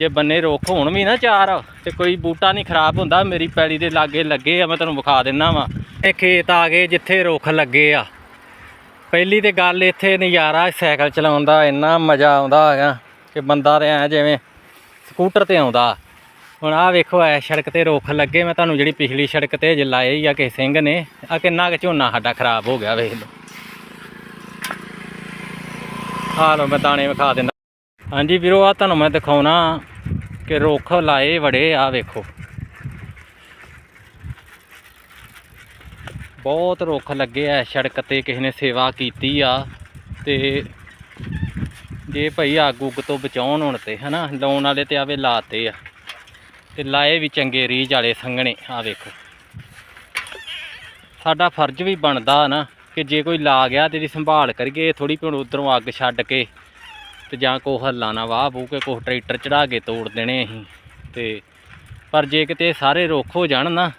ਜੇ ਬੰਨੇ ਰੁੱਖ ਹੋਣ ਵੀ ਨਾ ਚਾਰ ਤੇ ਕੋਈ ਬੂਟਾ ਨਹੀਂ ਖਰਾਬ ਹੁੰਦਾ, ਮੇਰੀ ਪੈਲੀ ਦੇ ਲਾਗੇ ਲੱਗੇ ਆ, ਮੈਂ ਤੁਹਾਨੂੰ ਵਿਖਾ ਦਿੰਨਾ ਵਾਂ। ਇਹ ਖੇਤ ਆ ਗਏ ਜਿੱਥੇ ਰੁੱਖ ਲੱਗੇ ਆ। ਪਹਿਲੀ ਤੇ ਗੱਲ ਇੱਥੇ ਨਜ਼ਾਰਾ ਸਾਈਕਲ ਚਲਾਉਣ ਦਾ ਇੰਨਾ ਮਜ਼ਾ ਆਉਂਦਾ ਹੈਗਾ ਕਿ ਬੰਦਾ ਤੇ ਐ ਜਿਵੇਂ ਸਕੂਟਰ ਤੇ ਆਉਂਦਾ। ਹੁਣ ਆਹ ਵੇਖੋ, ਐ ਸੜਕ ਤੇ ਰੁੱਖ ਲੱਗੇ, ਮੈਂ ਤੁਹਾਨੂੰ ਜਿਹੜੀ ਪਿਛਲੀ ਸੜਕ ਤੇ ਜੇ ਲਾਏ ਹੀ ਆ ਕਿ ਸਿੰਘ ਨੇ ਆ ਕਿੰਨਾ ਕੁ ਝੋਨਾ ਸਾਡਾ ਖਰਾਬ ਹੋ ਗਿਆ, ਵੇਖ ਲਓ। ਆ ਲਓ, ਮੈਂ ਦਾਣੇ ਵਿਖਾ ਦਿੰਦਾ ਹਾਂਜੀ ਵੀਰੋ ਆ ਤੁਹਾਨੂੰ ਮੈਂ ਦਿਖਾਉਣਾ ਕਿ ਰੁੱਖ ਲਾਏ ਵੜੇ ਆ ਵੇਖੋ। ਬਹੁਤ ਰੁੱਖ ਲੱਗੇ ਆ ਸੜਕ ਤੇ, ਕਿਸੇ ਨੇ ਸੇਵਾ ਕੀਤੀ ਆ ਤੇ ਜੇ ਭਾਈ ਅੱਗ ਉੱਗ ਤੋਂ ਬਚਾਉਣ ਹੁਣ ਤੇ, ਹਨਾ, ਲਾਉਣ ਵਾਲੇ ਤੇ ਆਵੇ ਲਾਤੇ ਆ। ਤੇ ਲਾਏ ਵੀ ਚੰਗੇ ਰੀਝ ਵਾਲੇ ਸੰਘਣੇ ਆ ਵੇਖੋ। ਸਾਡਾ ਫਰਜ਼ ਵੀ ਬਣਦਾ ਨਾ ਕਿ ਜੇ ਕੋਈ ਲਾ ਗਿਆ ਤੇ ਇਹਦੀ ਸੰਭਾਲ ਕਰੀਏ ਥੋੜੀ ਹੁਣ ਉਧਰੋਂ ਅੱਗ ਛੱਡ ਕੇ ਤੇ ਜਾਂ ਕੋ ਹੱਲਾ ਨਾ ਵਾਹ ਬੂ ਕੇ ਕੋ ਟਰੈਕਟਰ ਚੜਾ ਕੇ ਤੋੜ ਦੇਣੇ ਅਸੀਂ। ਤੇ ਪਰ ਜੇ ਕਿਤੇ ਸਾਰੇ ਰੁੱਖ ਹੋ ਜਾਣ ਨਾ,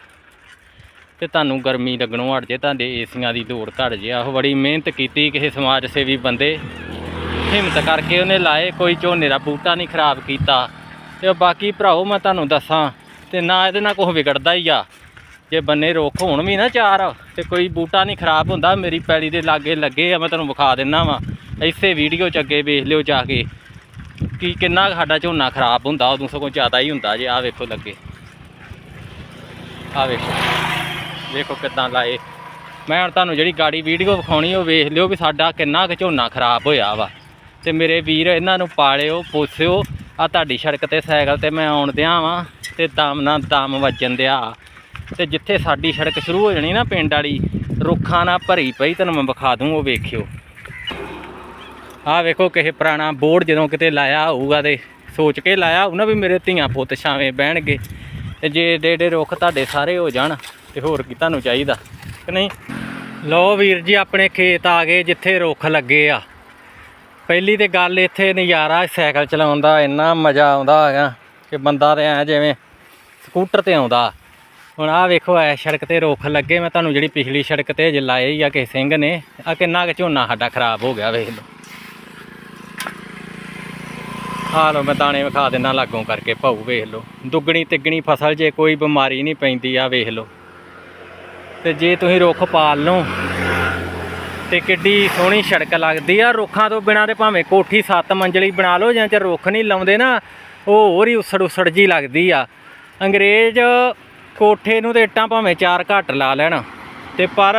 ਤੇ ਤੁਹਾਨੂੰ ਗਰਮੀ ਲੱਗਣੋਂ ਹਟ ਜੇ, ਤੁਹਾਡੇ ਏਸੀਆਂ ਦੀ ਲੋੜ ਘਟ ਜੇ। ਆਹ ਬੜੀ ਮਿਹਨਤ ਕੀਤੀ ਕਿਸੇ ਸਮਾਜ ਸੇਵੀ ਬੰਦੇ। ਹਿੰਮਤ ਕਰਕੇ ਉਹਨੇ ਲਾਏ, ਕੋਈ ਝੋਨੇ ਦਾ ਬੂਟਾ ਨਹੀਂ ਖਰਾਬ ਕੀਤਾ। ਤੇ ਬਾਕੀ ਭਰਾਓ, ਮੈਂ ਤੁਹਾਨੂੰ ਦੱਸਾਂ, ਤੇ ਨਾ ਇਹਦੇ ਨਾਲ ਕੁਝ ਵਿਗੜਦਾ ਹੀ ਆ। ਜੇ ਬੰਨੇ ਰੁੱਖ ਹੋਣ ਵੀ ਨਾ ਚਾਰ, ਤੇ ਕੋਈ ਬੂਟਾ ਨਹੀਂ ਖਰਾਬ ਹੁੰਦਾ, ਮੇਰੀ ਪੈਲੀ ਦੇ ਲਾਗੇ ਲੱਗੇ ਆ, ਮੈਂ ਤੁਹਾਨੂੰ ਵਿਖਾ ਦਿੰਨਾ ਵਾਂ। ਇਸੇ ਵੀਡੀਓ ਚ ਅੱਗੇ ਵੇਖ ਲਿਓ ਜਾ ਕੇ ਕਿ ਕਿੰਨਾ ਕੁ ਸਾਡਾ ਝੋਨਾ ਖਰਾਬ ਹੁੰਦਾ, ਉਦੋਂ ਸਗੋਂ ਜ਼ਿਆਦਾ ਹੀ ਹੁੰਦਾ ਜੇ ਆਹ ਵੇਖੋ ਲੱਗੇ। ਆਹ ਵੇਖੋ। ਵੇਖੋ ਕਿੱਦਾਂ ਲਾਏ। ਮੈਂ ਹੁਣ ਤੁਹਾਨੂੰ ਜਿਹੜੀ ਗਾੜੀ ਵੀਡੀਓ ਵਿਖਾਉਣੀ, ਉਹ ਵੇਖ ਲਿਓ ਵੀ ਸਾਡਾ ਕਿੰਨਾ ਕੁ ਝੋਨਾ ਖਰਾਬ ਹੋਇਆ ਵਾ। ਤੇ ਮੇਰੇ ਵੀਰ ਇਹਨਾਂ ਨੂੰ ਪਾਲਿਓ, ਪੋਸਿਓ। ਆ ਤੁਹਾਡੀ ਸੜਕ ਤੇ ਸਾਈਕਲ ਤੇ ਮੈਂ ਆਉਣ ਦਿਆਂ ਵਾਂ ਤੇ ਦਮ ਨਾਲ ਦਮ ਵੱਜਣ ਦਿਆ। ਤੇ ਜਿੱਥੇ ਸਾਡੀ ਸੜਕ ਸ਼ੁਰੂ ਹੋ ਜਾਣੀ ਨਾ ਪਿੰਡ ਵਾਲੀ, ਰੁੱਖਾਂ ਨਾਲ ਭਰੀ ਪਈ ਤੁਹਾਨੂੰ ਮੈਂ ਵਿਖਾ ਦੂੰ, ਉਹ ਵੇਖਿਓ। ਆਹ ਵੇਖੋ ਕਿਸੇ ਪੁਰਾਣਾ ਬੋਰਡ ਜਦੋਂ ਕਿਤੇ ਲਾਇਆ ਹੋਊਗਾ ਤੇ ਸੋਚ ਕੇ ਲਾਇਆ ਉਹਨਾਂ ਵੀ ਮੇਰੇ ਧੀਆਂ ਪੁੱਤ ਛਾਵੇਂ ਬਹਿਣਗੇ ਤੇ ਜੇ ਡੇਡੇ ਰੁੱਖ ਤੁਹਾਡੇ ਸਾਰੇ ਹੋ ਜਾਣ ਤੇ ਹੋਰ ਕੀ ਤੁਹਾਨੂੰ ਚਾਹੀਦਾ, ਕਿ ਨਹੀਂ? ਲਓ ਵੀਰ ਜੀ, ਆਪਣੇ ਖੇਤ ਆ ਗਏ ਜਿੱਥੇ ਰੁੱਖ ਲੱਗੇ ਆ। ਪਹਿਲੀ ਤੇ ਗੱਲ ਇੱਥੇ ਨਜ਼ਾਰਾ ਸਾਈਕਲ ਚਲਾਉਣ ਦਾ ਇੰਨਾ ਮਜ਼ਾ ਆਉਂਦਾ ਹੈਗਾ ਕਿ ਬੰਦਾ ਤੇ ਐ ਜਿਵੇਂ ਸਕੂਟਰ ਤੇ ਆਉਂਦਾ। ਹੁਣ ਆਹ ਵੇਖੋ, ਐ ਸੜਕ ਤੇ ਰੁੱਖ ਲੱਗੇ, ਮੈਂ ਤੁਹਾਨੂੰ ਜਿਹੜੀ ਪਿਛਲੀ ਸੜਕ ਤੇ ਜੇ ਲਾਏ ਹੀ ਆ, ਕਿਸੇ ਸਿੰਘ ਨੇ ਆ ਕਿੰਨਾ ਕੁ ਝੋਨਾ ਸਾਡਾ ਖਰਾਬ ਹੋ ਗਿਆ, ਵੇਖ ਲਓ। ਆ ਲਓ, ਮੈਂ ਦਾਣੇ ਵਿਖਾ ਦਿੰਦਾ ਲਾਗੋਂ ਕਰਕੇ, ਭਾਊ ਵੇਖ ਲਓ। ਦੁੱਗਣੀ ਤਿੱਗਣੀ ਫਸਲ ਜੇ ਕੋਈ ਬਿਮਾਰੀ ਨਹੀਂ ਪੈਂਦੀ ਆ ਵੇਖ ਲਓ। ਤੇ ਜੇ ਤੁਸੀਂ ਰੁੱਖ ਪਾਲ ਲਓ, ਤੇ ਕਿੱਡੀ ਸੋਹਣੀ ਸੜਕ ਲੱਗਦੀ ਆ। ਰੁੱਖਾਂ ਤੋਂ ਬਿਨਾਂ ਤੇ ਭਾਵੇਂ ਕੋਠੀ ਸੱਤ ਮੰਜ਼ਲੀ ਬਣਾ ਲਓ ਜਾਂ ਚ ਰੁੱਖ ਨਹੀਂ ਲਾਉਂਦੇ ਨਾ, ਉਹ ਹੋਰ ਹੀ ਉਸੜ ਉਸੜ ਜੀ ਲੱਗਦੀ ਆ। ਅੰਗਰੇਜ਼ ਕੋਠੇ ਨੂੰ ਤੇ ਇੱਟਾਂ ਭਾਵੇਂ ਚਾਰ ਘੱਟ ਲਾ ਲੈਣ, ਤੇ ਪਰ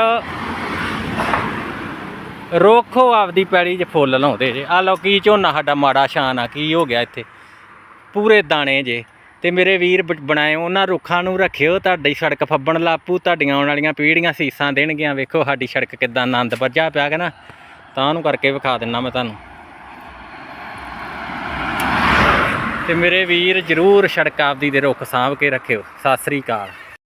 ਰੁੱਖੋ ਆਪਦੀ ਪੈੜੀ 'ਚ ਫੁੱਲ ਲਾਉਂਦੇ ਜੇ। ਆ ਲਓ ਕੀ ਝੋਨਾ ਸਾਡਾ ਮਾੜਾ ਸ਼ਾਨ ਆ, ਕੀ ਹੋ ਗਿਆ ਇੱਥੇ। ਪੂਰੇ ਦਾਣੇ ਜੇ। ਤੇ ਮੇਰੇ ਵੀਰ ਬ- ਬਣਾਏ, ਉਹਨਾਂ ਰੁੱਖਾਂ ਨੂੰ ਰੱਖਿਓ, ਤੁਹਾਡੀ ਸੜਕ ਫੱਬਣ ਲਾਪੂ, ਤੁਹਾਡੀਆਂ ਆਉਣ ਵਾਲੀਆਂ ਪੀੜ੍ਹੀਆਂ ਸੀਸਾਂ ਦੇਣਗੀਆਂ। ਵੇਖੋ ਸਾਡੀ ਸੜਕ ਕਿੱਦਾਂ ਆਨੰਦ ਵੱਜਾ ਪਿਆ ਕਿ ਨਾ। ਤਾਂ ਉਹਨੂੰ ਕਰਕੇ ਵਿਖਾ ਦਿੰਨਾ ਮੈਂ ਤੁਹਾਨੂੰ। ਤੇ ਮੇਰੇ ਵੀਰ ਜਰੂਰ ਸੜਕ ਆਪਦੀ ਦੇ ਰੁੱਖ ਸਾਂਭ ਕੇ ਰੱਖਿਓ। ਸਤਿ ਸ੍ਰੀ ਅਕਾਲ।